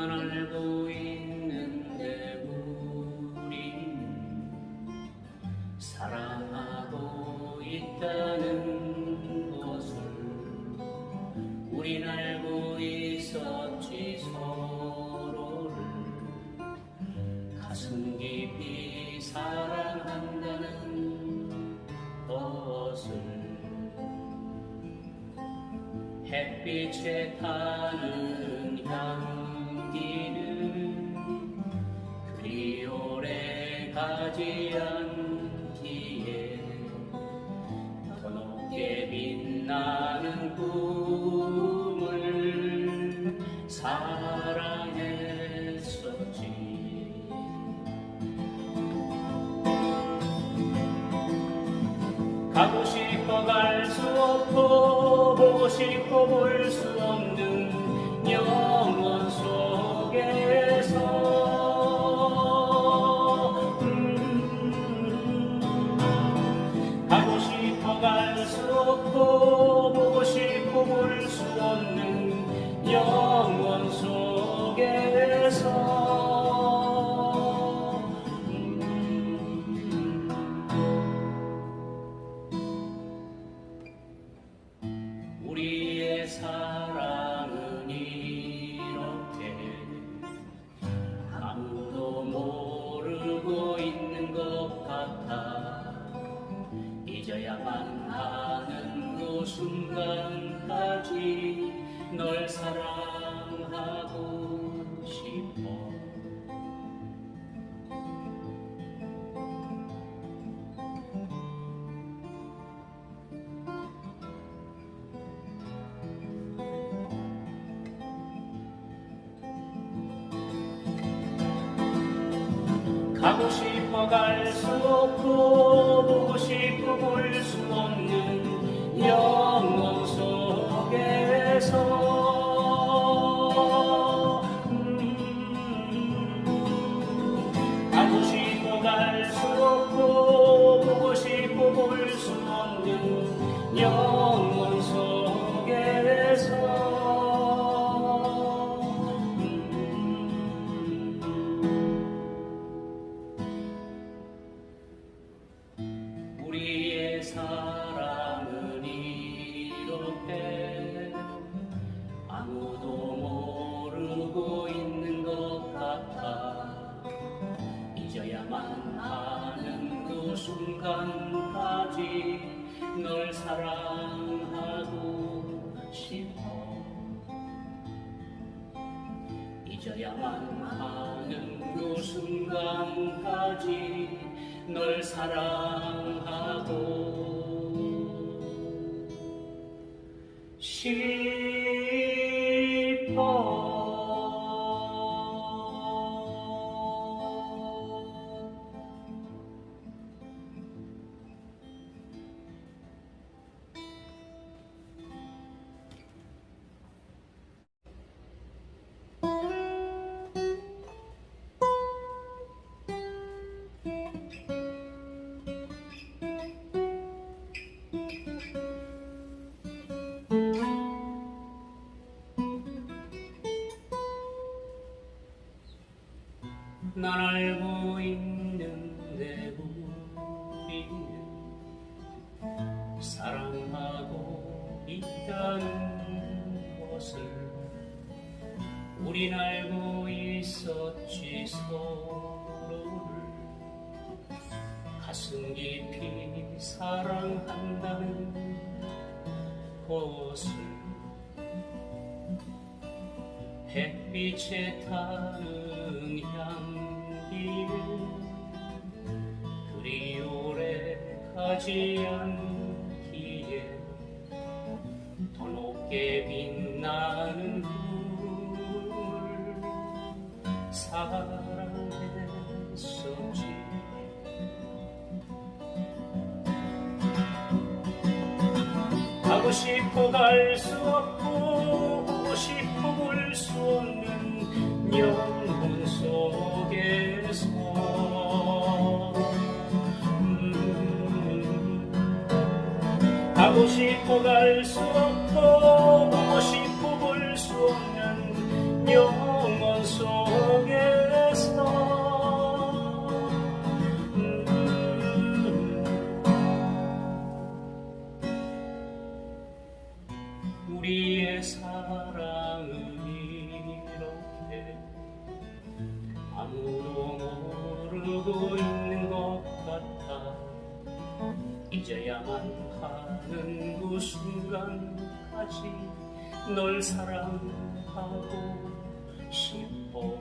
난 알고 있는데 우린 사랑하고 있다는 것을 우린 알고 있었지 서로를 가슴 깊이 사랑한다는 것을 햇빛에 타는 향 그리 오래 가지 않기에 더 높게 빛나는 꿈을 사랑했었지. 가고 싶어 갈 수 없고 보고 싶어 볼 수 없는 영원 속에서. 음, 가고 싶어 갈 수 없고 보고 싶어 볼수 없는 영원 같아 잊어야만 하는 그 순간까지 널 사랑 가고 싶어 갈 수 없고 보고 싶어 볼 수 없는 영원 속에서. 음, 가고 싶어 갈 수 없고 보고 싶어 볼 수 없는 영원 순간까지 널 사랑하고 싶어. 잊어야만 하는 그 순간까지 널 사랑하고 싶어 난 알고 있는데 우리는 사랑하고 있다는 것을 우린 알고 있었지 서로를 가슴 깊이 사랑한다는 것을 햇빛에 타는 향 그리 오래 가지 않기에 더 높게 빛나는 불 사랑했었지. 가고 싶어 갈 수 없고 보고 싶어 볼 수 없는 영혼 속 가고 싶어 갈 수 없고 보고 싶어 볼 수 없는 영원 속에서. 음. 우리의 사랑. 잊어야만 하는 그 순간까지 널 사랑하고 싶어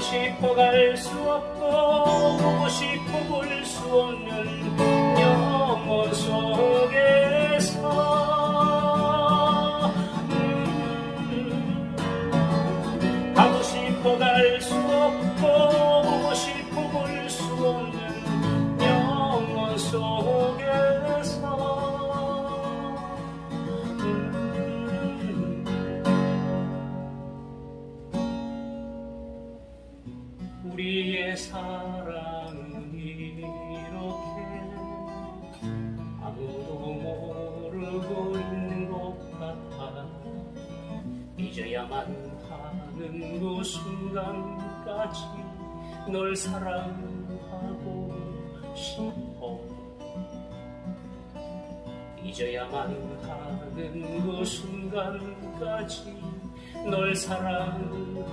싶어 갈 수 없고 보고 싶어 볼 수 없는 영원 속에 그 순간까지 널 사랑하고 싶어. 잊어야만 하는 그 순간까지 널 사랑하고